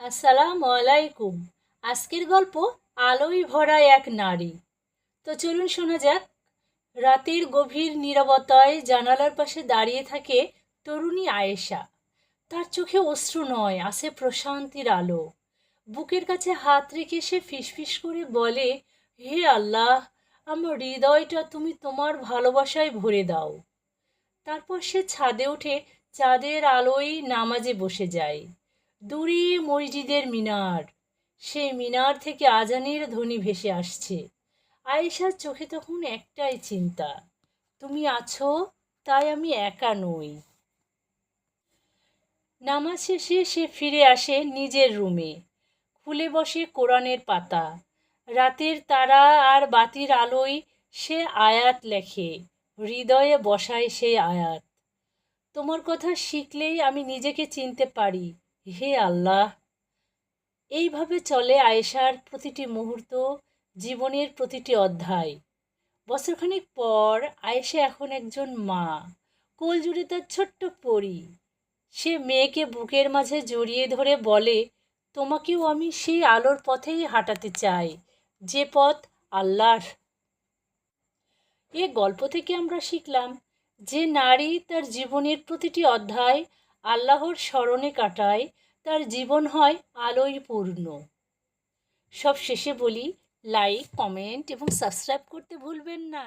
আসসালামু আলাইকুম। আজকের গল্প আলোয় ভরা এক নারী। তো চলুন শোনা যাক। রাতের গভীর নীরবতায় জানালার পাশে দাঁড়িয়ে থাকে তরুণী আয়েশা। তার চোখে অশ্রু নয় আসে প্রশান্তির আলো। বুকের কাছে হাত রেখে সে ফিসফিস করে বলে, হে আল্লাহ, আমার হৃদয়টা তুমি তোমার ভালোবাসায় ভরে দাও। তারপর সে ছাদে উঠে চাঁদের আলোয় নামাজে বসে যায়। দূরে মসজিদের মিনার। সেই মিনার থেকে আজানের ধ্বনি ভেসে আসছে। আয়েশার চোখে তখন একটাই চিন্তা, তুমি আছো, তাই আমি একা নই। নামাজ শেষে সে ফিরে আসে নিজের রুমে। খুলে বসে কোরআনের পাতা। রাতের তারা আর বাতির আলোয় সে আয়াত লেখে, হৃদয়ে বসায় সেই আয়াত। তোমার কথা শিখলেই আমি নিজেকে চিনতে পারি। হে আল্লাহ, এইভাবে চলে আয়েশার প্রতিটি মুহূর্ত, জীবনের প্রতিটি অধ্যায়। বছরখানেক পর আয়েশা এখন একজন মা। কোল জুড়ে তার ছোট্ট পরি। সে মেয়েকে বুকের মাঝে জড়িয়ে ধরে বলে, তোমাকেও আমি সেই আলোর পথেই হাঁটাতে চাই। যে পথ আল্লাহর। এ গল্প থেকে আমরা শিখলাম যে নারী তার জীবনের প্রতিটি অধ্যায় আল্লাহর স্মরণে কাটায়, তার জীবন হয় আলোয় পূর্ণ সব শেষে বলি লাইক কমেন্ট এবং সাবস্ক্রাইব করতে ভুলবেন না।